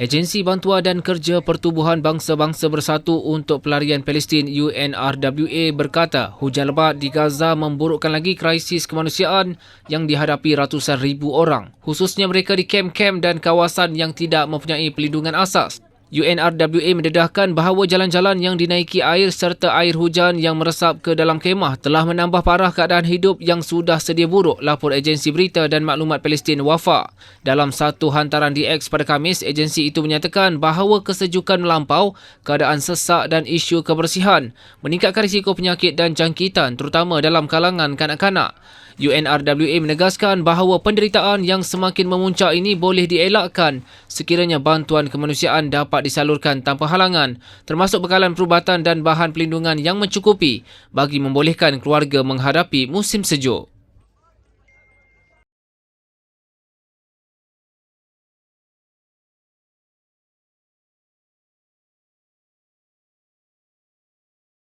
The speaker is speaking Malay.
Agensi Bantuan dan Kerja Pertubuhan Bangsa-Bangsa Bersatu untuk Pelarian Palestin UNRWA berkata hujan lebat di Gaza memburukkan lagi krisis kemanusiaan yang dihadapi ratusan ribu orang, khususnya mereka di kem-kem dan kawasan yang tidak mempunyai pelindungan asas. UNRWA mendedahkan bahawa jalan-jalan yang dinaiki air serta air hujan yang meresap ke dalam kemah telah menambah parah keadaan hidup yang sudah sedia buruk, lapor agensi berita dan maklumat Palestin WAFA. Dalam satu hantaran di X pada Kamis, agensi itu menyatakan bahawa kesejukan melampau, keadaan sesak dan isu kebersihan meningkatkan risiko penyakit dan jangkitan terutama dalam kalangan kanak-kanak. UNRWA menegaskan bahawa penderitaan yang semakin memuncak ini boleh dielakkan sekiranya bantuan kemanusiaan dapat disalurkan tanpa halangan termasuk bekalan perubatan dan bahan pelindungan yang mencukupi bagi membolehkan keluarga menghadapi musim sejuk.